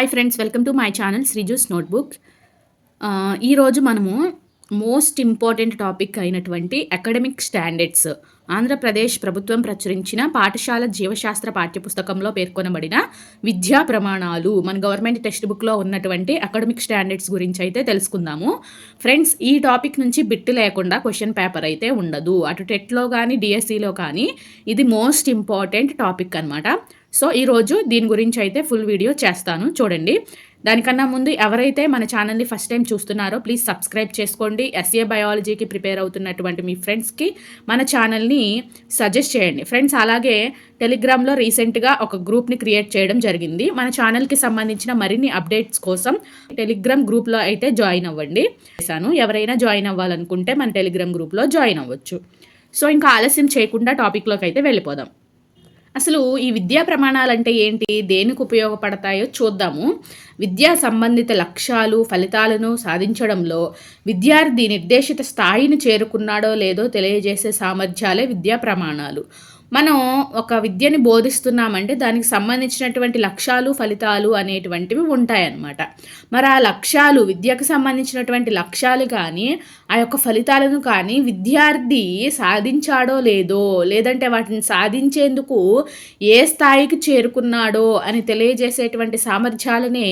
Hi friends welcome to my channel Sreeju's notebook ఈరోజు మనము most important topic అయినటువంటి academic standards Andhra Pradesh ప్రభుత్వం ప్రచురించిన పాఠశాల జీవశాస్త్ర పాఠ్యపుస్తకంలో పేర్కొనబడిన విద్యా ప్రమాణాలు మన గవర్నమెంట్ టెక్స్ట్ బుక్లో ఉన్నటువంటి అకాడమిక్ స్టాండర్డ్స్ గురించి అయితే తెలుసుకుందాము. ఫ్రెండ్స్ ఈ టాపిక్ నుంచి బిట్టు లేకుండా క్వశ్చన్ పేపర్ అయితే ఉండదు. అటు టెట్లో కానీ డిఎస్సిలో కానీ ఇది మోస్ట్ ఇంపార్టెంట్ టాపిక్ అనమాట సో ఈరోజు దీని గురించి అయితే ఫుల్ వీడియో చేస్తాను. చూడండి. దానికన్నా ముందు ఎవరైతే మన ఛానల్ని ఫస్ట్ టైం చూస్తున్నారో ప్లీజ్ సబ్స్క్రైబ్ చేసుకోండి. ఎస్ఏ బయాలజీకి ప్రిపేర్ అవుతున్నటువంటి మీ ఫ్రెండ్స్కి మన ఛానల్ని సజెస్ట్ చేయండి. ఫ్రెండ్స్ అలాగే టెలిగ్రామ్లో రీసెంట్గా ఒక గ్రూప్ని క్రియేట్ చేయడం జరిగింది. మన ఛానల్కి సంబంధించిన మరిన్ని అప్డేట్స్ కోసం టెలిగ్రామ్ గ్రూప్లో అయితే జాయిన్ అవ్వండి. చేశాను. ఎవరైనా జాయిన్ అవ్వాలనుకుంటే మన టెలిగ్రామ్ గ్రూప్లో జాయిన్ అవ్వచ్చు. సో ఇంకా ఆలస్యం చేయకుండా టాపిక్లోకి అయితే వెళ్ళిపోదాం. అసలు ఈ విద్యా ప్రమాణాలు అంటే ఏంటి? దేనికి ఉపయోగపడతాయో చూద్దాము. విద్యా సంబంధిత లక్ష్యాలు ఫలితాలను సాధించడంలో విద్యార్థి నిర్దేశిత స్థాయిని చేరుకున్నాడో లేదో తెలియజేసే సామర్థ్యాలే విద్యా ప్రమాణాలు. మనం ఒక విద్యని బోధిస్తున్నామంటే దానికి సంబంధించినటువంటి లక్ష్యాలు ఫలితాలు అనేటువంటివి ఉంటాయన్నమాట. మరి ఆ లక్ష్యాలు విద్యకు సంబంధించినటువంటి లక్ష్యాలు కానీ ఆ యొక్క ఫలితాలను కానీ విద్యార్థి సాధించాడో లేదో లేదంటే వాటిని సాధించేందుకు ఏ స్థాయికి చేరుకున్నాడో అని తెలియజేసేటువంటి సామర్థ్యాలనే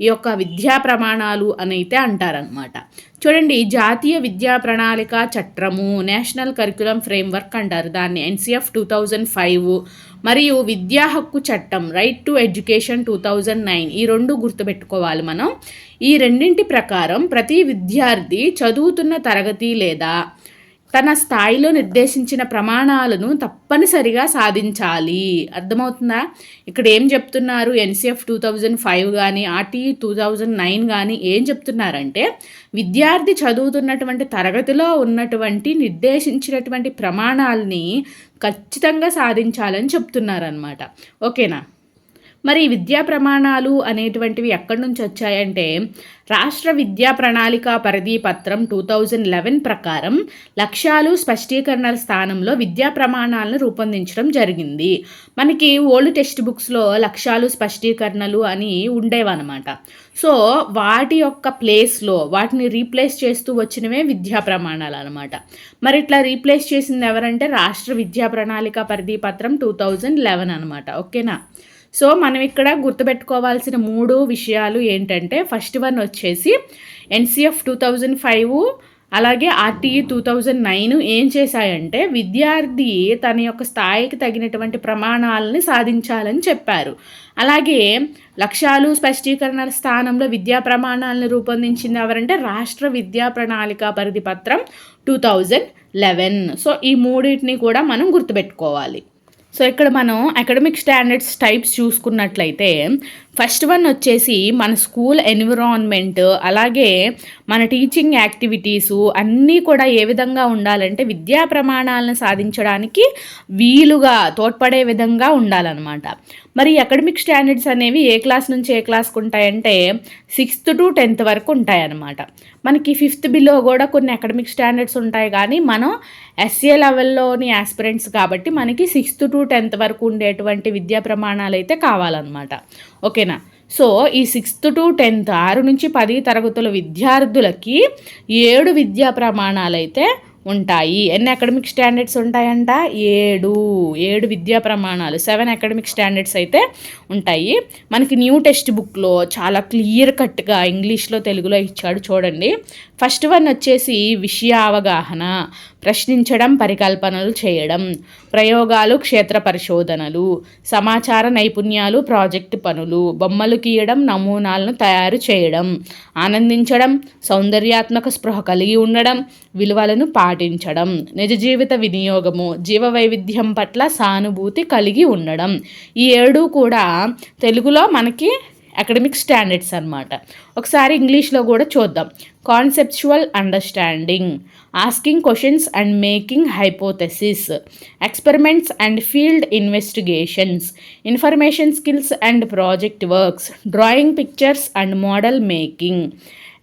ఈ యొక్క విద్యా ప్రమాణాలు అని అయితే అంటారనమాట చూడండి జాతీయ విద్యా ప్రణాళిక చట్రము నేషనల్ కరికులం ఫ్రేమ్వర్క్ అంటారు. దాన్ని ఎన్సిఎఫ్ టూ థౌజండ్ ఫైవ్ మరియు విద్యా హక్కు చట్టం right to education two thousand nine ఈ రెండు గుర్తుపెట్టుకోవాలి మనం. ఈ రెండింటి ప్రకారం ప్రతి విద్యార్థి చదువుతున్న తరగతి లేదా తన స్థాయిలో నిర్దేశించిన ప్రమాణాలను తప్పనిసరిగా సాధించాలి. అర్థమవుతుందా? ఇక్కడ ఏం చెప్తున్నారు? ఎన్సిఎఫ్ టూ థౌజండ్ ఫైవ్ కానీ ఆర్టీఈ టూ థౌజండ్ నైన్ కానీ ఏం చెప్తున్నారంటే విద్యార్థి చదువుతున్నటువంటి తరగతిలో ఉన్నటువంటి నిర్దేశించినటువంటి ప్రమాణాలని ఖచ్చితంగా సాధించాలని చెప్తున్నారనమాట ఓకేనా? మరి విద్యా ప్రమాణాలు అనేటువంటివి ఎక్కడి నుంచి వచ్చాయంటే రాష్ట్ర విద్యా ప్రణాళిక పరిధి పత్రం టూ థౌజండ్ లెవెన్ ప్రకారం లక్ష్యాలు స్పష్టీకరణల స్థానంలో విద్యా ప్రమాణాలను రూపొందించడం జరిగింది. మనకి ఓల్డ్ టెక్స్ట్ బుక్స్లో లక్ష్యాలు స్పష్టీకరణలు అని ఉండేవన్నమాట. సో వాటి యొక్క ప్లేస్లో వాటిని రీప్లేస్ చేస్తూ వచ్చినవే విద్యా ప్రమాణాలు అనమాట మరి ఇట్లా రీప్లేస్ చేసింది ఎవరంటే రాష్ట్ర విద్యా ప్రణాళిక పరిధి పత్రం టూ థౌజండ్ లెవెన్ అనమాట ఓకేనా? సో మనం ఇక్కడ గుర్తుపెట్టుకోవాల్సిన మూడు విషయాలు ఏంటంటే ఫస్ట్ వన్ వచ్చేసి ఎన్సిఎఫ్ టూ థౌజండ్ ఫైవ్ అలాగే ఆర్టీఈ టూ థౌజండ్ నైన్ ఏం చేశాయంటే విద్యార్థి తన యొక్క స్థాయికి తగినటువంటి ప్రమాణాలని సాధించాలని చెప్పారు. అలాగే లక్ష్యాలు స్పష్టీకరణల స్థానంలో విద్యా ప్రమాణాలను రూపొందించింది ఎవరంటే రాష్ట్ర విద్యా ప్రణాళిక పరిధి పత్రం టూ థౌజండ్ లెవెన్ సో ఈ మూడింటిని కూడా మనం గుర్తుపెట్టుకోవాలి. సో ఇక్కడ మనం అకాడమిక్ స్టాండర్డ్స్ టైప్స్ చూసుకున్నట్లయితే ఫస్ట్ వన్ వచ్చేసి మన స్కూల్ ఎన్విరాన్మెంట్ అలాగే మన టీచింగ్ యాక్టివిటీసు అన్నీ కూడా ఏ విధంగా ఉండాలంటే విద్యా ప్రమాణాలను సాధించడానికి వీలుగా తోడ్పడే విధంగా ఉండాలన్నమాట. మరి అకాడమిక్ స్టాండర్డ్స్ అనేవి ఏ క్లాస్ నుంచి ఏ క్లాస్కి ఉంటాయంటే సిక్స్త్ టు టెన్త్ వరకు ఉంటాయన్నమాట. మనకి ఫిఫ్త్ బిలో కూడా కొన్ని అకాడమిక్ స్టాండర్డ్స్ ఉంటాయి కానీ మనం ఎస్ఏ లెవెల్లోని ఆస్పిరెంట్స్ కాబట్టి మనకి సిక్స్త్ టు టెన్త్ వరకు ఉండేటువంటి విద్యా ప్రమాణాలు అయితే కావాలన్నమాట. ఓకే ఓకేనా? సో ఈ సిక్స్త్ టు టెన్త్ ఆరు నుంచి పది తరగతుల విద్యార్థులకి ఏడు విద్యా ప్రమాణాలైతే ఉంటాయి. ఎన్ని అకాడమిక్ స్టాండర్డ్స్ ఉంటాయంట? ఏడు ఏడు విద్యా ప్రమాణాలు సెవెన్ అకాడమిక్ స్టాండర్డ్స్ అయితే ఉంటాయి. మనకి న్యూ టెక్స్ట్ బుక్లో చాలా క్లియర్ కట్గా ఇంగ్లీష్లో తెలుగులో ఇచ్చాడు చూడండి. ఫస్ట్ వన్ వచ్చేసి విషయ అవగాహన ప్రశ్నించడం పరికల్పనలు చేయడం ప్రయోగాలు క్షేత్ర పరిశోధనలు సమాచార నైపుణ్యాలు ప్రాజెక్టు పనులు బొమ్మలు గీయడం నమూనాలను తయారు చేయడం ఆనందించడం సౌందర్యాత్మక స్పృహ కలిగి ఉండడం విలువలను పాటించడం నిజ జీవిత వినియోగము జీవ వైవిధ్యం పట్ల సానుభూతి కలిగి ఉండడం. ఈ ఏడు కూడా తెలుగులో మనకి అకాడమిక్ స్టాండర్డ్స్ అనమాట ఒకసారి ఇంగ్లీష్లో కూడా చూద్దాం. Conceptual understanding asking questions and making hypothesis experiments and field investigations information skills and project works drawing pictures and model making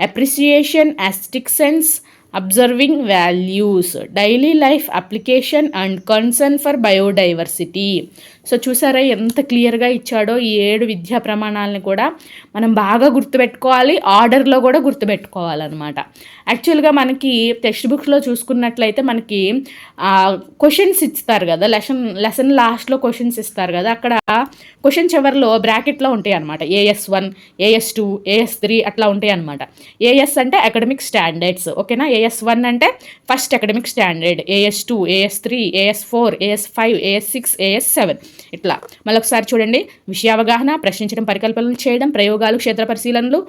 appreciation aesthetic sense observing values daily life application and concern for biodiversity. So చూసారా ఎంత క్లియర్గా ఇచ్చాడో ఈ ఏడు విద్యా ప్రమాణాలని కూడా మనం బాగా గుర్తుపెట్టుకోవాలి ఆర్డర్లో కూడా గుర్తుపెట్టుకోవాలన్నమాట. యాక్చువల్గా మనకి టెక్స్ట్ బుక్స్లో చూసుకున్నట్లయితే మనకి క్వశ్చన్స్ ఇస్తారు కదా లెసన్ లెసన్ లాస్ట్లో క్వశ్చన్స్ ఇస్తారు కదా అక్కడ క్వశ్చన్ చివరిలో బ్రాకెట్లో ఉంటాయి అనమాట AS one AS two AS three అట్లా ఉంటాయి అనమాట ఏఎస్ అంటే అకాడమిక్ స్టాండర్డ్స్ ఓకేనా? ఏఎస్ వన్ అంటే first academic standard AS two AS three AS four AS five AS six AS seven ఇట్లా. మళ్ళొకసారి చూడండి. విషయావగాహన ప్రశ్నించడం పరికల్పనలు చేయడం ప్రయోగాలు క్షేత్ర పరిశీలనలు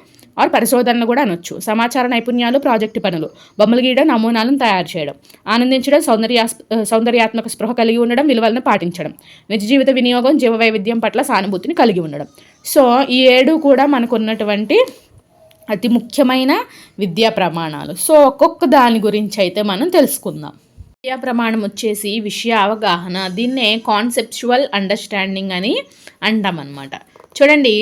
ఆర్ పరిశోధనలు కూడా అనొచ్చు. సమాచార నైపుణ్యాలు ప్రాజెక్టు పనులు. బొమ్మలు గీయడం నమూనాలను తయారు చేయడం. ఆనందించడం సౌందర్యా సౌందర్యాత్మక స్పృహ కలిగి ఉండడం విలువలను పాటించడం. నిజ జీవిత వినియోగం జీవ వైవిధ్యం పట్ల సానుభూతిని కలిగి ఉండడం. సో ఈ ఏడు కూడా మనకున్నటువంటి అతి ముఖ్యమైన విద్యా ప్రమాణాలు. సో ఒక్కొక్క దాని గురించి అయితే మనం తెలుసుకుందాం. విద్యా ప్రమాణం వచ్చేసి విషయ అవగాహన. దీన్నే కాన్సెప్చువల్ అండర్స్టాండింగ్ అని అంటామన్నమాట. చూడండి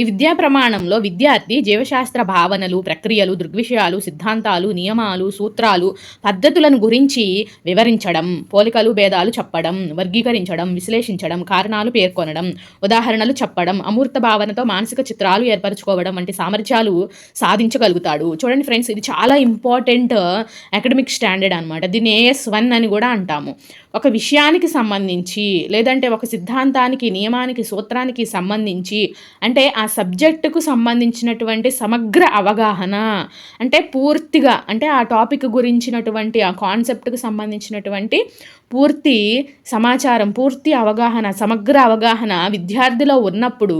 ఈ విద్యా ప్రమాణంలో విద్యార్థి జీవశాస్త్ర భావనలు ప్రక్రియలు దృగ్విషయాలు సిద్ధాంతాలు నియమాలు సూత్రాలు పద్ధతులను గురించి వివరించడం పోలికలు భేదాలు చెప్పడం వర్గీకరించడం విశ్లేషించడం కారణాలు పేర్కొనడం ఉదాహరణలు చెప్పడం అమూర్త భావనతో మానసిక చిత్రాలు ఏర్పరచుకోవడం వంటి సామర్థ్యాలు సాధించగలుగుతాడు. చూడండి ఫ్రెండ్స్ ఇది చాలా ఇంపార్టెంట్ అకాడమిక్ స్టాండర్డ్ అనమాట దీన్ని ఏఎస్ వన్ అని కూడా అంటాము. ఒక విషయానికి సంబంధించి లేదంటే ఒక సిద్ధాంతానికి నియమానికి సూత్రానికి సంబంధించి అంటే ఆ సబ్జెక్టుకు సంబంధించినటువంటి సమగ్ర అవగాహన అంటే పూర్తిగా అంటే ఆ టాపిక్ గురించినటువంటి ఆ కాన్సెప్ట్కు సంబంధించినటువంటి పూర్తి సమాచారం పూర్తి అవగాహన సమగ్ర అవగాహన విద్యార్థిలో ఉన్నప్పుడు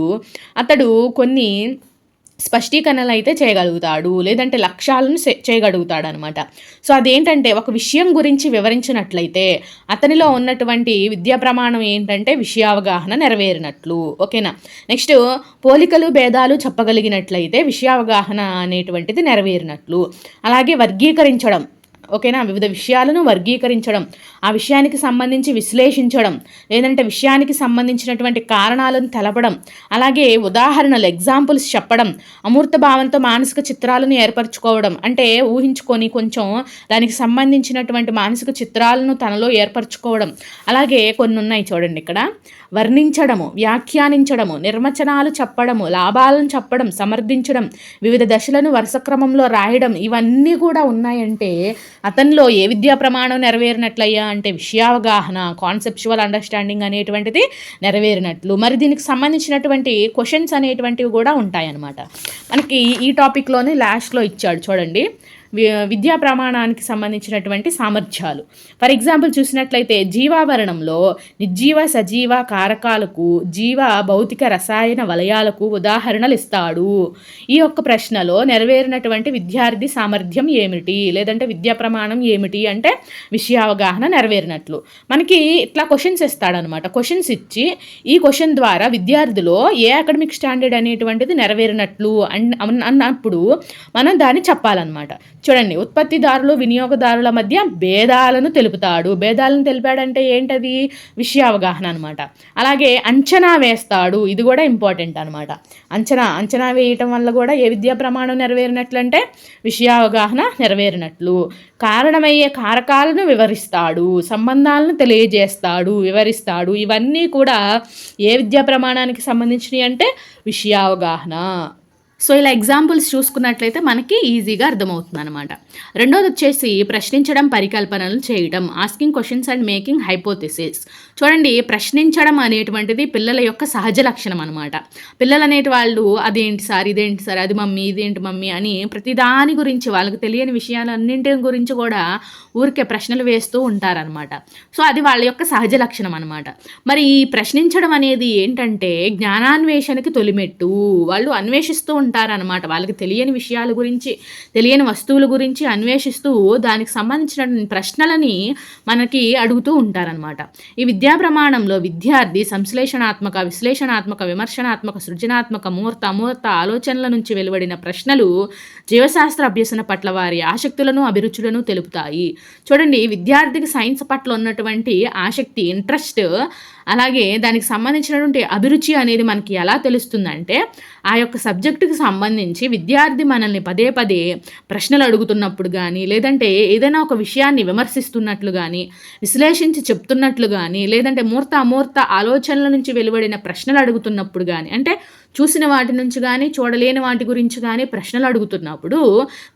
అతడు కొన్ని స్పష్టీకరణలు అయితే చేయగలుగుతాడు లేదంటే లక్ష్యాలను చేయగలుగుతాడు అనమాట సో అదేంటంటే ఒక విషయం గురించి వివరించినట్లయితే అతనిలో ఉన్నటువంటి విద్యా ప్రమాణం ఏంటంటే విషయావగాహన నెరవేరినట్లు. ఓకేనా? నెక్స్ట్ పోలికలు భేదాలు చెప్పగలిగినట్లయితే విషయావగాహన అనేటువంటిది నెరవేరినట్లు. అలాగే వర్గీకరించడం ఓకేనా? వివిధ విషయాలను వర్గీకరించడం ఆ విషయానికి సంబంధించి విశ్లేషించడం లేదంటే విషయానికి సంబంధించినటువంటి కారణాలను తెలపడం అలాగే ఉదాహరణలు ఎగ్జాంపుల్స్ చెప్పడం అమూర్త భావంతో మానసిక చిత్రాలను ఏర్పరచుకోవడం అంటే ఊహించుకొని కొంచెం దానికి సంబంధించినటువంటి మానసిక చిత్రాలను తనలో ఏర్పరచుకోవడం అలాగే కొన్ని ఉన్నాయి చూడండి ఇక్కడ. వర్ణించడము వ్యాఖ్యానించడము నిర్వచనాలు చెప్పడము లాభాలను చెప్పడం సమర్థించడం వివిధ దశలను వరుస క్రమంలో రాయడం ఇవన్నీ కూడా ఉన్నాయంటే అతనిలో ఏ విద్యా ప్రమాణం నెరవేరినట్లయ్యా అంటే విషయావగాహన కాన్సెప్చువల్ అండర్స్టాండింగ్ అనేటువంటిది నెరవేరినట్లు. మరి దీనికి సంబంధించినటువంటి క్వశ్చన్స్ అనేటువంటివి కూడా ఉంటాయన్నమాట. మనకి ఈ టాపిక్లోనే లాస్ట్లో ఇచ్చాడు చూడండి. విద్యా ప్రమాణానికి సంబంధించినటువంటి సామర్థ్యాలు. ఫర్ ఎగ్జాంపుల్ చూసినట్లయితే జీవావరణంలో నిర్జీవ సజీవ కారకాలకు జీవ భౌతిక రసాయన వలయాలకు ఉదాహరణలు ఇస్తాడు. ఈ యొక్క ప్రశ్నలో నెరవేరినటువంటి విద్యార్థి సామర్థ్యం ఏమిటి? లేదంటే విద్యా ప్రమాణం ఏమిటి? అంటే విషయావగాహన నెరవేరినట్లు. మనకి ఇట్లా క్వశ్చన్స్ ఇస్తాడనమాట క్వశ్చన్స్ ఇచ్చి ఈ క్వశ్చన్ ద్వారా విద్యార్థిలో ఏ అకాడమిక్ స్టాండర్డ్ అనేటువంటిది నెరవేరినట్లు అన్నప్పుడు మనం దాన్ని చెప్పాలన్నమాట. చూడండి ఉత్పత్తిదారులు వినియోగదారుల మధ్య భేదాలను తెలుపుతాడు. భేదాలను తెలిపాడంటే ఏంటది? విషయావగాహన అనమాట అలాగే అంచనా వేస్తాడు. ఇది కూడా ఇంపార్టెంట్ అనమాట అంచనా అంచనా వేయటం వల్ల కూడా ఏ విద్యా ప్రమాణం నెరవేరినట్లంటే విషయావగాహన నెరవేరినట్లు. కారణమయ్యే కారకాలను వివరిస్తాడు. సంబంధాలను తెలియజేస్తాడు వివరిస్తాడు. ఇవన్నీ కూడా ఏ విద్యా ప్రమాణానికి సంబంధించినవి అంటే విషయావగాహన. సో ఇలా ఎగ్జాంపుల్స్ చూసుకున్నట్లయితే మనకి ఈజీగా అర్థమవుతుంది అనమాట రెండోది వచ్చేసి ప్రశ్నించడం పరికల్పనలు చేయడం asking questions and making hypothesis చూడండి ప్రశ్నించడం అనేటువంటిది పిల్లల యొక్క సహజ లక్షణం అనమాట పిల్లలు అనేటి వాళ్ళు అదేంటి సార్ ఇదేంటి సార్ అది మమ్మీ ఇదేంటి మమ్మీ అని ప్రతిదాని గురించి వాళ్ళకి తెలియని విషయాలన్నింటి గురించి కూడా ఊరికే ప్రశ్నలు వేస్తూ ఉంటారనమాట సో అది వాళ్ళ యొక్క సహజ లక్షణం అనమాట మరి ఈ ప్రశ్నించడం అనేది ఏంటంటే జ్ఞానాన్వేషణకి తొలిమెట్టు. వాళ్ళు అన్వేషిస్తూ ఉంటారు ఉంటారనమాట వాళ్ళకి తెలియని విషయాల గురించి తెలియని వస్తువుల గురించి అన్వేషిస్తూ దానికి సంబంధించిన ప్రశ్నలని మనకి అడుగుతూ ఉంటారనమాట ఈ విద్యా ప్రమాణంలో విద్యార్థి సంశ్లేషణాత్మక విశ్లేషణాత్మక విమర్శనాత్మక సృజనాత్మక మూర్త అమూర్త ఆలోచనల నుంచి వెలువడిన ప్రశ్నలు జీవశాస్త్ర అభ్యసన పట్ల వారి ఆసక్తులను అభిరుచులను తెలుపుతాయి. చూడండి విద్యార్థికి సైన్స్ పట్ల ఉన్నటువంటి ఆసక్తి ఇంట్రెస్ట్ అలాగే దానికి సంబంధించినటువంటి అభిరుచి అనేది మనకి ఎలా తెలుస్తుందంటే ఆ యొక్క సబ్జెక్టుకి సంబంధించి విద్యార్థి మనల్ని పదే పదే ప్రశ్నలు అడుగుతున్నప్పుడు కానీ లేదంటే ఏదైనా ఒక విషయాన్ని విమర్శిస్తున్నట్లు కానీ విశ్లేషించి చెప్తున్నట్లు కానీ లేదంటే మూర్త అమూర్త ఆలోచనల నుంచి వెలువడిన ప్రశ్నలు అడుగుతున్నప్పుడు కానీ అంటే చూసిన వాటి నుంచి కానీ చూడలేని వాటి గురించి కానీ ప్రశ్నలు అడుగుతున్నప్పుడు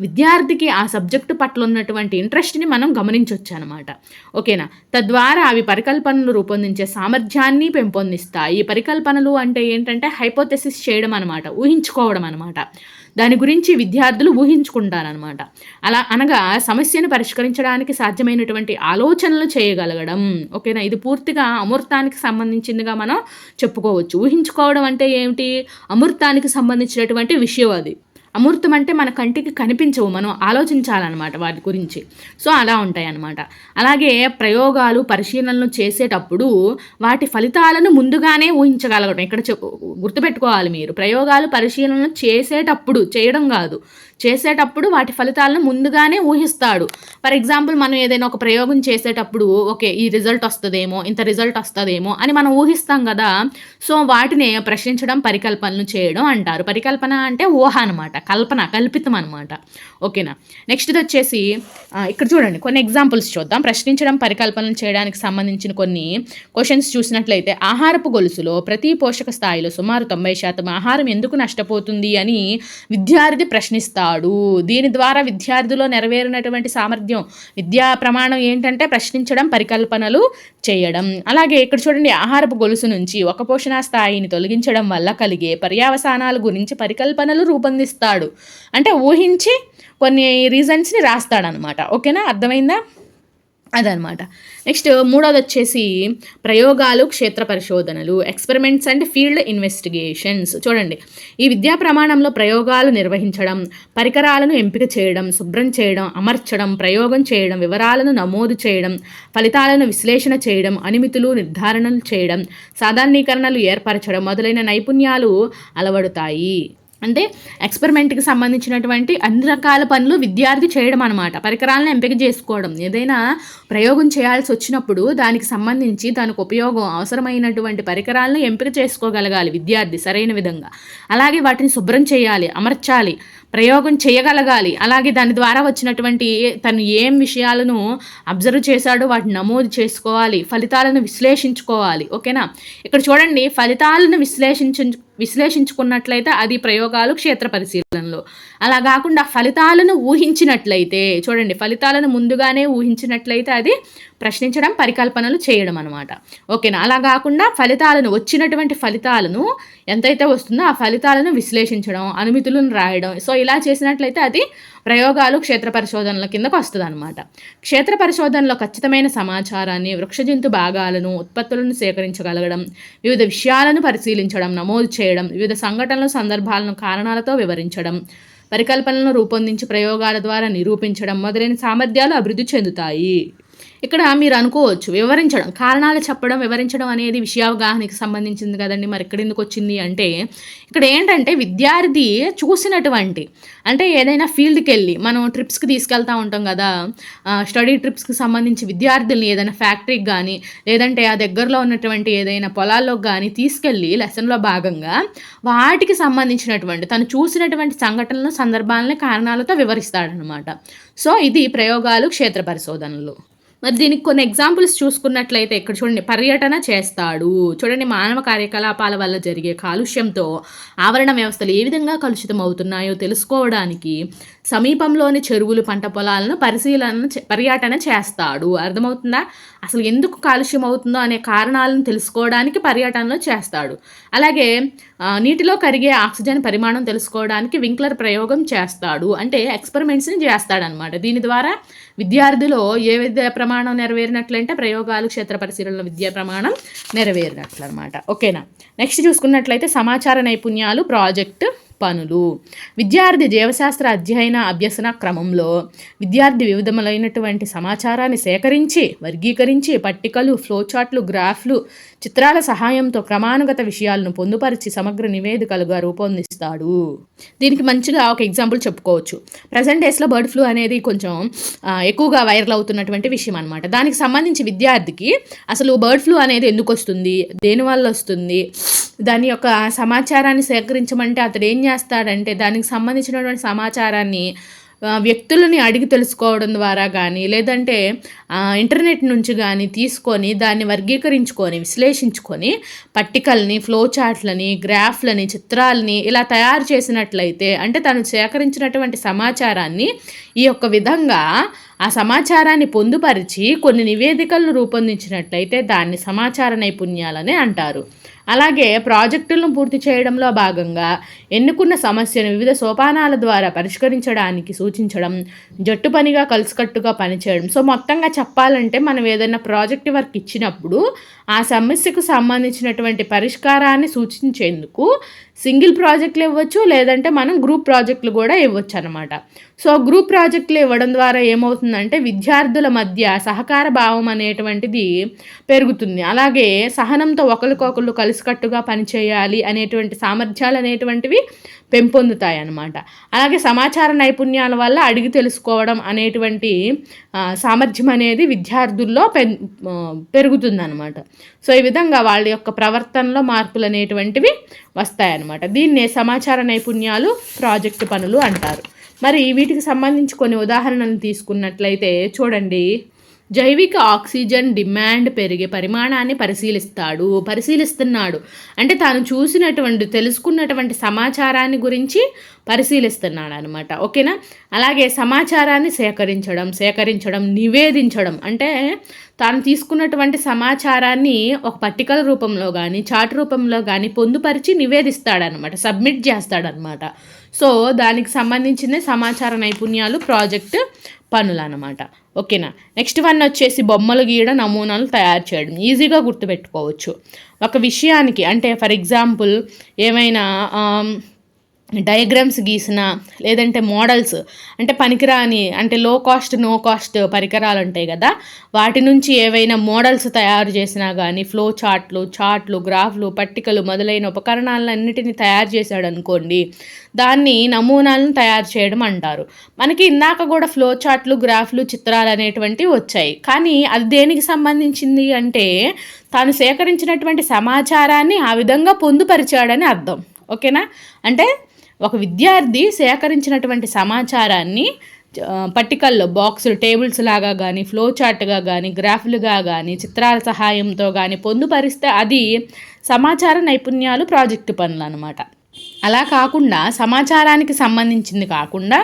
విద్యార్థికి ఆ సబ్జెక్టు పట్ల ఉన్నటువంటి ఇంట్రెస్ట్ని మనం గమనించవచ్చు అనమాట ఓకేనా? తద్వారా అవి పరికల్పనలు రూపొందించే సామర్థ్యాన్ని పెంపొందిస్తాయి. ఈ పరికల్పనలు అంటే ఏంటంటే హైపోథెసిస్ చేయడం అనమాట ఊహించుకోవడం అనమాట దాని గురించి విద్యార్థులు ఊహించుకుంటారనమాట అలా అనగా సమస్యను పరిష్కరించడానికి సాధ్యమైనటువంటి ఆలోచనలు చేయగలగడం. ఓకేనా? ఇది పూర్తిగా అమృతానికి సంబంధించిందిగా మనం చెప్పుకోవచ్చు. ఊహించుకోవడం అంటే ఏమిటి? అమృతానికి సంబంధించినటువంటి విషయం అది. అమూర్తం అంటే మన కంటికి కనిపించవు మనం ఆలోచించాలన్నమాట వాటి గురించి. సో అలా ఉంటాయి అన్నమాట అలాగే ప్రయోగాలు పరిశీలనలు చేసేటప్పుడు వాటి ఫలితాలను ముందుగానే ఊహించగలగడం ఇక్కడ చె గుర్తుపెట్టుకోవాలి మీరు. ప్రయోగాలు పరిశీలనలు చేసేటప్పుడు చేయడం కాదు. చేసేటప్పుడు వాటి ఫలితాలను ముందుగానే ఊహిస్తాడు. ఫర్ ఎగ్జాంపుల్ మనం ఏదైనా ఒక ప్రయోగం చేసేటప్పుడు ఓకే ఈ రిజల్ట్ వస్తుందేమో ఇంత రిజల్ట్ వస్తుందేమో అని మనం ఊహిస్తాం కదా సో వాటిని ప్రశ్నించడం పరికల్పనలు చేయడం అంటారు. పరికల్పన అంటే ఊహ అనమాట కల్పన కల్పితం అనమాట ఓకేనా? నెక్స్ట్ది వచ్చేసి ఇక్కడ చూడండి కొన్ని ఎగ్జాంపుల్స్ చూద్దాం. ప్రశ్నించడం పరికల్పనలు చేయడానికి సంబంధించిన కొన్ని క్వశ్చన్స్ చూసినట్లయితే ఆహారపు గొలుసులో ప్రతి పోషక స్థాయిలో సుమారు తొంభై శాతం ఆహారం ఎందుకు నష్టపోతుంది అని విద్యార్థి ప్రశ్నిస్తారు చేస్తాడు. దీని ద్వారా విద్యార్థిలో నెరవేరినటువంటి సామర్థ్యం విద్యా ప్రమాణం ఏంటంటే ప్రశ్నించడం పరికల్పనలు చేయడం. అలాగే ఇక్కడ చూడండి ఆహారపు గొలుసు నుంచి ఒక పోషణ స్థాయిని తొలగించడం వల్ల కలిగే పర్యావసానాల గురించి పరికల్పనలు రూపొందిస్తాడు. అంటే ఊహించి కొన్ని రీజన్స్ని రాస్తాడనమాట. ఓకేనా? అర్థమైందా? అదనమాట. నెక్స్ట్ మూడోది వచ్చేసి ప్రయోగాలు క్షేత్ర పరిశోధనలు ఎక్స్పెరిమెంట్స్ అండ్ ఫీల్డ్ ఇన్వెస్టిగేషన్స్. చూడండి ఈ విద్యా ప్రమాణంలో ప్రయోగాలు నిర్వహించడం పరికరాలను ఎంపిక చేయడం శుభ్రం చేయడం అమర్చడం ప్రయోగం చేయడం వివరాలను నమోదు చేయడం ఫలితాలను విశ్లేషణ చేయడం అనిమితులు నిర్ధారణలు చేయడం సాధారణీకరణలు ఏర్పరచడం మొదలైన నైపుణ్యాలు అలవడుతాయి. అంటే ఎక్స్పెరిమెంట్కి సంబంధించినటువంటి అన్ని రకాల పనులు విద్యార్థి చేయడం అనమాట పరికరాలను ఎంపిక చేసుకోవడం. ఏదైనా ప్రయోగం చేయాల్సి వచ్చినప్పుడు దానికి సంబంధించి దానికి ఉపయోగం అవసరమైనటువంటి పరికరాలను ఎంపిక చేసుకోగలగాలి విద్యార్థి సరైన విధంగా. అలాగే వాటిని శుభ్రం చేయాలి అమర్చాలి ప్రయోగం చేయగలగాలి. అలాగే దాని ద్వారా వచ్చినటువంటి తను ఏం విషయాలను అబ్జర్వ్ చేశాడో వాటిని నమోదు చేసుకోవాలి ఫలితాలను విశ్లేషించుకోవాలి. ఓకేనా? ఇక్కడ చూడండి ఫలితాలను విశ్లేషించు విశ్లేషించుకున్నట్లయితే అది ప్రయోగాలు క్షేత్ర పరిశీలనలో. అలా కాకుండా ఫలితాలను ఊహించినట్లయితే చూడండి ఫలితాలను ముందుగానే ఊహించినట్లయితే అది ప్రశ్నించడం పరికల్పనలు చేయడం అనమాట ఓకేనా? అలా కాకుండా ఫలితాలను వచ్చినటువంటి ఫలితాలను ఎంతైతే వస్తుందో ఆ ఫలితాలను విశ్లేషించడం అనుమితులను రాయడం. సో ఇలా చేసినట్లయితే అది ప్రయోగాలు క్షేత్ర పరిశోధనల కిందకు వస్తుంది అనమాట క్షేత్ర పరిశోధనలో ఖచ్చితమైన సమాచారాన్ని వృక్షజంతు భాగాలను ఉత్పత్తులను సేకరించగలగడం వివిధ విషయాలను పరిశీలించడం నమోదు చేయడం వివిధ సంఘటనల సందర్భాలను కారణాలతో వివరించడం పరికల్పనలను రూపొందించి ప్రయోగాల ద్వారా నిరూపించడం మొదలైన సామర్థ్యాలు అభివృద్ధి చెందుతాయి. ఇక్కడ మీరు అనుకోవచ్చు వివరించడం కారణాలు చెప్పడం వివరించడం అనేది విషయావగాహనకి సంబంధించింది కదండి. మరి ఇక్కడ ఎందుకు వచ్చింది అంటే ఇక్కడ ఏంటంటే విద్యార్థి చూసినటువంటి అంటే ఏదైనా ఫీల్డ్కి వెళ్ళి మనం ట్రిప్స్కి తీసుకెళ్తూ ఉంటాం కదా స్టడీ ట్రిప్స్కి సంబంధించి విద్యార్థుల్ని ఏదైనా ఫ్యాక్టరీకి కానీ లేదంటే ఆ దగ్గరలో ఉన్నటువంటి ఏదైనా పొలాల్లోకి కానీ తీసుకెళ్ళి లెసన్లో భాగంగా వాటికి సంబంధించినటువంటి తను చూసినటువంటి సంఘటనలు సందర్భాలని కారణాలతో వివరిస్తాడనమాట సో ఇది ప్రయోగాలు క్షేత్ర పరిశోధనలు. మరి దీనికి కొన్ని ఎగ్జాంపుల్స్ చూసుకున్నట్లయితే ఇక్కడ చూడండి పర్యటన చేస్తాడు. చూడండి మానవ కార్యకలాపాల వల్ల జరిగే కాలుష్యంతో ఆవరణ వ్యవస్థలు ఏ విధంగా కలుషితం అవుతున్నాయో తెలుసుకోవడానికి సమీపంలోని చెరువులు పంట పొలాలను పరిశీలన పర్యటన చేస్తాడు. అర్థమవుతుందా? అసలు ఎందుకు కాలుష్యం అవుతుందో అనే కారణాలను తెలుసుకోవడానికి పర్యటనలో చేస్తాడు. అలాగే నీటిలో కరిగే ఆక్సిజన్ పరిమాణం తెలుసుకోవడానికి వింక్లర్ ప్రయోగం చేస్తాడు. అంటే ఎక్స్పెరిమెంట్స్ని చేస్తాడనమాట. దీని ద్వారా విద్యార్థిలో ఏ విద్యా ప్రమాణం నెరవేరినట్లంటే ప్రయోగాలు క్షేత్ర పరిశీలన విద్యా ప్రమాణం నెరవేరినట్లు అనమాట ఓకేనా? నెక్స్ట్ చూసుకున్నట్లయితే సమాచార నైపుణ్యాలు ప్రాజెక్ట్ పనులు. విద్యార్థి జీవశాస్త్ర అధ్యయన అభ్యసన క్రమంలో విద్యార్థి వివిధములైనటువంటి సమాచారాన్ని సేకరించి వర్గీకరించి పట్టికలు ఫ్లోచార్ట్లు గ్రాఫ్లు చిత్రాల సహాయంతో క్రమానుగత విషయాలను పొందుపరిచి సమగ్ర నివేదికలుగా రూపొందిస్తాడు. దీనికి మంచిగా ఒక ఎగ్జాంపుల్ చెప్పుకోవచ్చు. ప్రజెంట్ డేస్లో బర్డ్ ఫ్లూ అనేది కొంచెం ఎక్కువగా వైరల్ అవుతున్నటువంటి విషయం అనమాట దానికి సంబంధించి విద్యార్థికి అసలు బర్డ్ ఫ్లూ అనేది ఎందుకు వస్తుంది? దేనివల్ల వస్తుంది? దాని యొక్క సమాచారాన్ని సేకరించమంటే అతడు ఏం చేస్తాడంటే దానికి సంబంధించినటువంటి సమాచారాన్ని వ్యక్తులని అడిగి తెలుసుకోవడం ద్వారా కానీ లేదంటే ఇంటర్నెట్ నుంచి కానీ తీసుకొని దాన్ని వర్గీకరించుకొని విశ్లేషించుకొని పట్టికల్ని ఫ్లో చార్ట్లని గ్రాఫ్లని చిత్రాలని ఇలా తయారు చేసినట్లయితే అంటే తను సేకరించినటువంటి సమాచారాన్ని ఈ యొక్క విధంగా ఆ సమాచారాన్ని పొందుపరిచి కొన్ని నివేదికలను రూపొందించినట్లయితే దాన్ని సమాచార నైపుణ్యాలని అంటారు. అలాగే ప్రాజెక్టులను పూర్తి చేయడంలో భాగంగా ఎన్నుకున్న సమస్యను వివిధ సోపానాల ద్వారా పరిష్కరించడానికి సూచించడం జట్టు పనిగా కలిసికట్టుగా పనిచేయడం. సో మొత్తంగా చెప్పాలంటే మనం ఏదైనా ప్రాజెక్ట్ వర్క్ ఇచ్చినప్పుడు ఆ సమస్యకు సంబంధించినటువంటి పరిష్కారాన్ని సూచించేందుకు సింగిల్ ప్రాజెక్టులు ఇవ్వచ్చు లేదంటే మనం గ్రూప్ ప్రాజెక్టులు కూడా ఇవ్వచ్చు అనమాట సో గ్రూప్ ప్రాజెక్టులు ఇవ్వడం ద్వారా ఏమవుతుందంటే విద్యార్థుల మధ్య సహకార భావం అనేటువంటిది పెరుగుతుంది. అలాగే సహనంతో ఒకరికొకరు కలిసికట్టుగా పనిచేయాలి అనేటువంటి సామర్థ్యాలు అనేటువంటివి పెంపొందుతాయి అన్నమాట అలాగే సమాచార నైపుణ్యాల వల్ల అడిగి తెలుసుకోవడం అనేటువంటి సామర్థ్యం అనేది విద్యార్థుల్లో పె పెరుగుతుందన్నమాట. సో ఈ విధంగా వాళ్ళ యొక్క ప్రవర్తనలో మార్పులు అనేటువంటివి వస్తాయన్నమాట. దీన్నే సమాచార నైపుణ్యాలు ప్రాజెక్టు పనులు అంటారు. మరి వీటికి సంబంధించి కొన్ని ఉదాహరణలు తీసుకున్నట్లయితే చూడండి. జైవిక ఆక్సిజన్ డిమాండ్ పెరిగే పరిమాణాన్ని పరిశీలిస్తాడు పరిశీలిస్తున్నాడు. అంటే తాను చూసినటువంటి తెలుసుకున్నటువంటి సమాచారాన్ని గురించి పరిశీలిస్తున్నాడు అనమాట ఓకేనా? అలాగే సమాచారాన్ని సేకరించడం సేకరించడం నివేదించడం. అంటే తాను తీసుకున్నటువంటి సమాచారాన్ని ఒక పట్టికల రూపంలో కానీ చాట్ రూపంలో కానీ పొందుపరిచి నివేదిస్తాడనమాట సబ్మిట్ చేస్తాడనమాట. సో దానికి సంబంధించిన సమాచార నైపుణ్యాలు ప్రాజెక్ట్ పనులు అనమాట ఓకేనా? నెక్స్ట్ వన్ వచ్చేసి బొమ్మలు గీయడం నమూనాలు తయారు చేయడం. ఈజీగా గుర్తుపెట్టుకోవచ్చు. ఒక విషయానికి అంటే ఫర్ ఎగ్జాంపుల్ ఏమైనా డయాగ్రామ్స్ గీసిన లేదంటే మోడల్స్ అంటే పనికిరాని అంటే లో కాస్ట్ నో కాస్ట్ పరికరాలు ఉంటాయి కదా. వాటి నుంచి ఏవైనా మోడల్స్ తయారు చేసినా కానీ ఫ్లో చార్ట్లు చార్ట్లు గ్రాఫ్లు పట్టికలు మొదలైన ఉపకరణాలన్నిటిని తయారు చేశాడు అనుకోండి దాన్ని నమూనాలను తయారు చేయడం అంటారు. మనకి ఇందాక కూడా ఫ్లో చార్ట్లు గ్రాఫ్లు చిత్రాలు అనేటువంటివి వచ్చాయి. కానీ అది దేనికి సంబంధించింది అంటే తాను సేకరించినటువంటి సమాచారాన్ని ఆ విధంగా పొందుపరిచాడని అర్థం. ఓకేనా? అంటే ఒక విద్యార్థి సేకరించినటువంటి సమాచారాన్ని పట్టికల్లో బాక్సులు టేబుల్స్ లాగా కానీ ఫ్లో చార్ట్గా కానీ గ్రాఫ్లుగా కానీ చిత్రాల సహాయంతో కానీ పొందుపరిస్తే అది సమాచార నైపుణ్యాలు ప్రాజెక్టు పనులు అనమాట అలా కాకుండా సమాచారానికి సంబంధించింది కాకుండా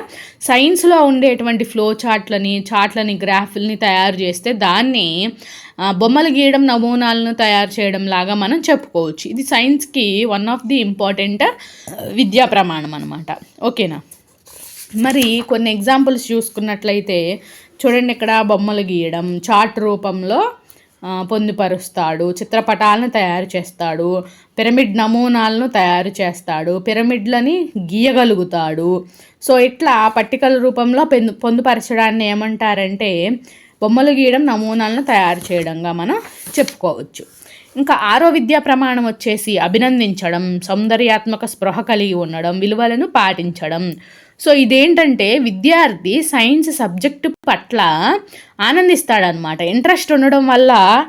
సైన్స్లో ఉండేటువంటి ఫ్లో చార్ట్లని చార్ట్లని గ్రాఫ్లని తయారు చేస్తే దాన్ని బొమ్మలు గీయడం నమూనాలను తయారు చేయడం లాగా మనం చెప్పుకోవచ్చు. ఇది సైన్స్కి వన్ ఆఫ్ ది ఇంపార్టెంట్ విద్యా ప్రమాణం అనమాట ఓకేనా? మరి కొన్ని ఎగ్జాంపుల్స్ చూసుకున్నట్లయితే చూడండి ఇక్కడ బొమ్మలు గీయడం చార్ట్ రూపంలో పొందుపరుస్తాడు చిత్రపటాలను తయారు చేస్తాడు పిరమిడ్ నమూనాలను తయారు చేస్తాడు. పిరమిడ్లని గీయగలుగుతాడు. సో ఇట్లా పట్టికల రూపంలో పొందుపరచడాన్ని ఏమంటారంటే బొమ్మలు గీయడం నమూనాలను తయారు చేయడంగా మనం చెప్పుకోవచ్చు. ఇంకా ఆరో విద్యా ప్రమాణం వచ్చేసి అభినందించడం సౌందర్యాత్మక స్పృహ కలిగి ఉండడం విలువలను పాటించడం. సో ఇదేంటంటే విద్యార్థి సైన్స్ సబ్జెక్టు పట్ల ఆనందిస్తాడనమాట. ఇంట్రెస్ట్ ఉండడం వల్ల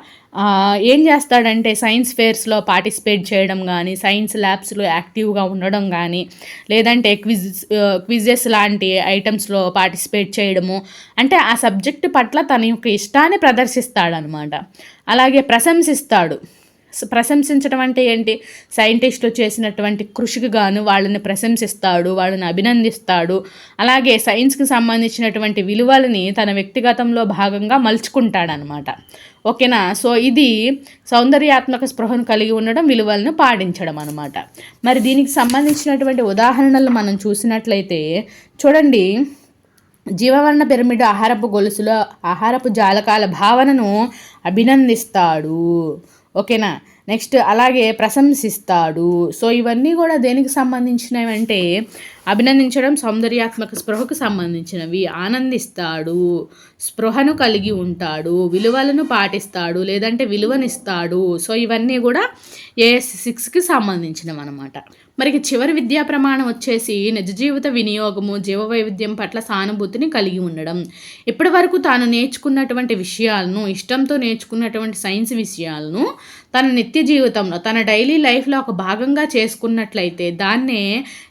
ఏం చేస్తాడంటే సైన్స్ ఫేర్స్లో పార్టిసిపేట్ చేయడం కానీ సైన్స్ ల్యాబ్స్లో యాక్టివ్గా ఉండడం కానీ లేదంటే క్విజ్ క్విజెస్ లాంటి ఐటమ్స్లో పార్టిసిపేట్ చేయడము. అంటే ఆ సబ్జెక్టు పట్ల తన యొక్క ఇష్టాన్ని ప్రదర్శిస్తాడనమాట. అలాగే ప్రశంసిస్తాడు. ప్రశంసించడం అంటే ఏంటి? సైంటిస్టులు చేసినటువంటి కృషికి గాను వాళ్ళని ప్రశంసిస్తాడు వాళ్ళని అభినందిస్తాడు. అలాగే సైన్స్కి సంబంధించినటువంటి విలువలని తన వ్యక్తిగతంలో భాగంగా మలుచుకుంటాడనమాట. ఓకేనా? సో ఇది సౌందర్యాత్మక స్పృహను కలిగి ఉండడం విలువలను పాటించడం అనమాట మరి దీనికి సంబంధించినటువంటి ఉదాహరణలు మనం చూసినట్లయితే చూడండి. జీవవర్ణ పిరమిడ్ ఆహారపు గొలుసులో ఆహారపు జాలకాల భావనను అభినందిస్తాడు. ఓకేనా? నెక్స్ట్ అలాగే ప్రశంసిస్తాడు. సో ఇవన్నీ కూడా దేనికి సంబంధించినవి అంటే అభినందించడం సౌందర్యాత్మక స్పృహకు సంబంధించినవి. ఆనందిస్తాడు స్పృహను కలిగి ఉంటాడు విలువలను పాటిస్తాడు లేదంటే విలువనిస్తాడు. సో ఇవన్నీ కూడా ఏఎస్ సిక్స్కి సంబంధించినవి అనమాట మరి చివరి విద్యా ప్రమాణం వచ్చేసి నిజ జీవిత వినియోగము జీవ వైవిధ్యం పట్ల సానుభూతిని కలిగి ఉండడం. ఇప్పటి వరకు తాను నేర్చుకున్నటువంటి విషయాలను ఇష్టంతో నేర్చుకున్నటువంటి సైన్స్ విషయాలను తన నిత్య జీవితంలో తన డైలీ లైఫ్లో ఒక భాగంగా చేసుకున్నట్లయితే దాన్నే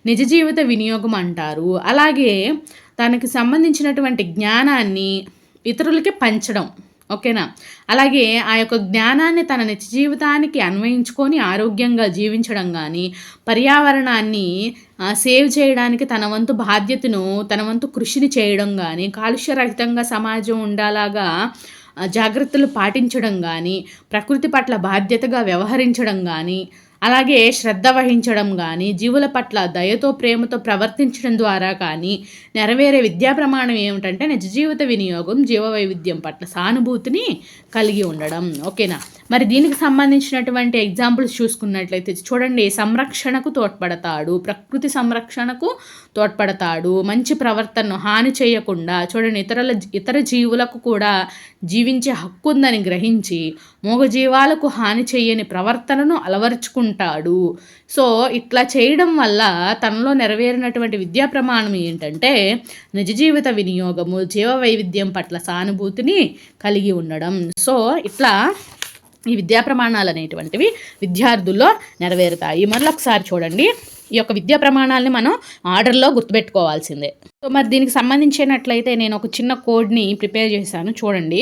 నిజ జీవిత వినియోగం వినియోగం అంటారు అలాగే తనకి సంబంధించినటువంటి జ్ఞానాన్ని ఇతరులకి పంచడం. ఓకేనా? అలాగే ఆ యొక్క జ్ఞానాన్ని తన నిత్య జీవితానికి అన్వయించుకొని ఆరోగ్యంగా జీవించడం కానీ పర్యావరణాన్ని సేవ్ చేయడానికి తన వంతు బాధ్యతను తన వంతు కృషిని చేయడం కానీ కాలుష్యరహితంగా సమాజం ఉండేలాగా జాగ్రత్తలు పాటించడం కానీ ప్రకృతి పట్ల బాధ్యతగా వ్యవహరించడం కానీ అలాగే శ్రద్ధ వహించడం కానీ జీవుల పట్ల దయతో ప్రేమతో ప్రవర్తించడం ద్వారా కానీ నెరవేరే విద్యా ప్రమాణం ఏమిటంటే నిజ జీవిత వినియోగం జీవ వైవిధ్యం పట్ల సానుభూతిని కలిగి ఉండడం. ఓకేనా? మరి దీనికి సంబంధించినటువంటి ఎగ్జాంపుల్స్ చూసుకున్నట్లయితే చూడండి సంరక్షణకు తోడ్పడతాడు ప్రకృతి సంరక్షణకు తోడ్పడతాడు మంచి ప్రవర్తనను హాని చేయకుండా చూడండి ఇతరుల ఇతర జీవులకు కూడా జీవించే హక్కు ఉందని గ్రహించి మూగజీవాలకు హాని చేయని ప్రవర్తనను అలవరుచుకుంటాడు. సో ఇట్లా చేయడం వల్ల తనలో నెరవేరినటువంటి విద్యా ప్రమాణం ఏంటంటే నిజ జీవిత వినియోగము జీవ వైవిధ్యం పట్ల సానుభూతిని కలిగి ఉండడం. సో ఇట్లా ఈ విద్యా ప్రమాణాలు అనేటువంటివి విద్యార్థుల్లో నెరవేరుతాయి. మళ్ళీ ఒకసారి చూడండి. ఈ యొక్క విద్యా ప్రమాణాలని మనం ఆర్డర్లో గుర్తుపెట్టుకోవాల్సిందే. సో మరి దీనికి సంబంధించినట్లయితే నేను ఒక చిన్న కోడ్ని ప్రిపేర్ చేశాను. చూడండి.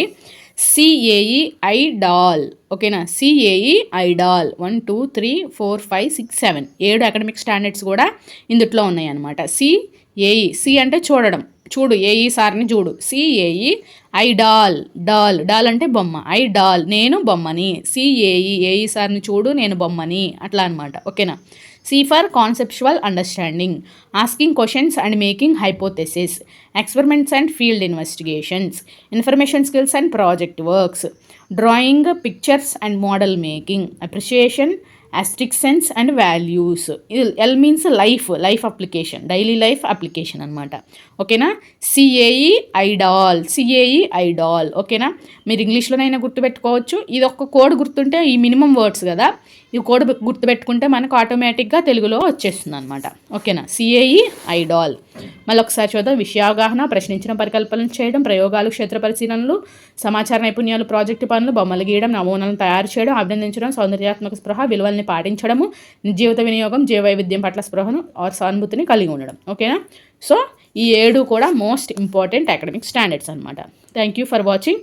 సిఏఈ ఐడాల్ ఓకేనా CAE I doll one two three four five six seven ఏడు అకాడమిక్ స్టాండర్డ్స్ కూడా ఇందుట్లో ఉన్నాయి అనమాట సిఏఈ సి అంటే చూడడం. చూడు ఏఈ సార్ని చూడు. CAE I doll doll doll అంటే బొమ్మ. ఐ డాల్ నేను బొమ్మని. సిఏఈ ఏఈ సార్ని చూడు నేను బొమ్మని. అట్లా అనమాట ఓకేనా C for conceptual understanding, asking questions and making hypotheses, experiments and field investigations, information skills and project works, drawing, pictures and model making, appreciation, aesthetic sense and values L means life life application daily life application అనమాట ఓకేనా? CAE idol CAE idol ఓకేనా? మీరు ఇంగ్లీష్లోనైనా గుర్తుపెట్టుకోవచ్చు. ఇది ఒక code గుర్తుంటే ఈ minimum words కదా. ఈ కోడ్ గుర్తుపెట్టుకుంటే మనకు ఆటోమేటిక్గా తెలుగులో వచ్చేస్తుంది అనమాట ఓకేనా సిఏఈ ఐడాల్ మళ్ళీ ఒకసారి చూద్దాం. విషయావగాహన ప్రశ్నించిన పరికల్పనలు చేయడం ప్రయోగాలు క్షేత్ర పరిశీలనలు సమాచార నైపుణ్యాలు ప్రాజెక్టు పనులు బొమ్మలు గీయడం నమూనాలను తయారు చేయడం అభినందించడం సౌందర్యాత్మక స్పృహ విలువల్ని పాటించడము జీవిత వినియోగం జీవ వైవిధ్యం పట్ల స్పృహను సానుభూతిని కలిగి ఉండడం. ఓకేనా సో ఈ ఏడు కూడా మోస్ట్ ఇంపార్టెంట్ అకాడమిక్ స్టాండర్డ్స్ అనమాట థ్యాంక్ యూ ఫర్ వాచింగ్